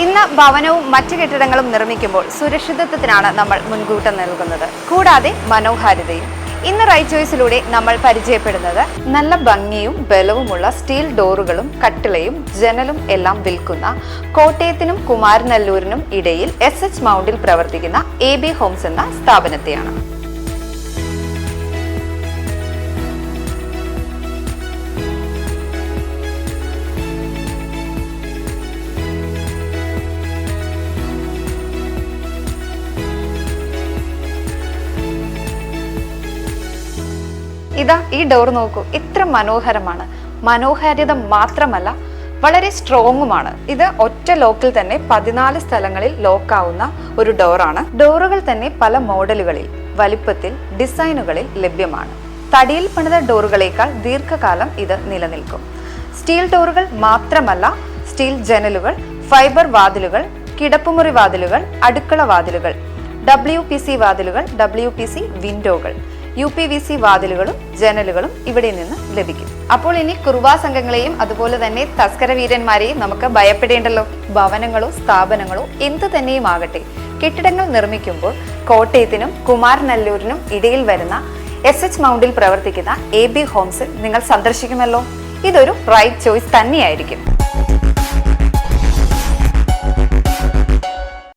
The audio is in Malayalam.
ഇന്ന് ഭവനവും മറ്റു കെട്ടിടങ്ങളും നിർമ്മിക്കുമ്പോൾ സുരക്ഷിതത്വത്തിനാണ് നമ്മൾ മുൻകൂട്ടം നൽകുന്നത്. കൂടാതെ മനോഹാരിതയും. ഇന്ന് റൈറ്റ് ചോയ്സിലൂടെ നമ്മൾ പരിചയപ്പെടുന്നത് നല്ല ഭംഗിയും ബലവുമുള്ള സ്റ്റീൽ ഡോറുകളും കട്ടിളയും ജനലും എല്ലാം വിൽക്കുന്ന കോട്ടയത്തിനും കുമാരനല്ലൂരിനും ഇടയിൽ എസ് എച്ച് മൗണ്ടിൽ പ്രവർത്തിക്കുന്ന എ ബി ഹോംസ് എന്ന സ്ഥാപനത്തെയാണ്. ഇതാ ഈ ഡോർ നോക്കൂ. ഇത്ര മനോഹരമാണ്. മനോഹാരിത മാത്രമല്ല വളരെ സ്ട്രോങ്ങുമാണ് ഇത് ഒറ്റ ലോക്കിൽ തന്നെ പതിനാല് സ്ഥലങ്ങളിൽ ലോക്കാവുന്ന ഒരു ഡോറാണ്. ഡോറുകൾ തന്നെ പല മോഡലുകളിൽ വലിപ്പത്തിൽ ഡിസൈനുകളിൽ ലഭ്യമാണ്. തടിയിൽ പണിത ഡോറുകളേക്കാൾ ദീർഘകാലം ഇത് നിലനിൽക്കും. സ്റ്റീൽ ഡോറുകൾ മാത്രമല്ല സ്റ്റീൽ ജനലുകൾ ഫൈബർ വാതിലുകൾ കിടപ്പുമുറി വാതിലുകൾ അടുക്കള വാതിലുകൾ ഡബ്ല്യു പി സി വാതിലുകൾ ഡബ്ല്യു പി സി വിൻഡോകൾ യു പി വി സി വാതിലുകളും ജനലുകളും ഇവിടെ നിന്ന് ലഭിക്കും. അപ്പോൾ ഇനി കുറുവാ സംഘങ്ങളെയും അതുപോലെ തന്നെ തസ്കര വീരന്മാരെയും നമുക്ക് ഭയപ്പെടേണ്ടല്ലോ. ഭവനങ്ങളോ സ്ഥാപനങ്ങളോ എന്തു തന്നെയും ആകട്ടെ. കെട്ടിടങ്ങൾ നിർമ്മിക്കുമ്പോൾ കോട്ടയത്തിനും കുമാരനല്ലൂരിനും ഇടയിൽ വരുന്ന എസ് എച്ച് മൗണ്ടിൽ പ്രവർത്തിക്കുന്ന എ ബി ഹോംസിൽ നിങ്ങൾ സന്ദർശിക്കുമല്ലോ. ഇതൊരു റൈറ്റ് ചോയ്സ് തന്നെയായിരിക്കും.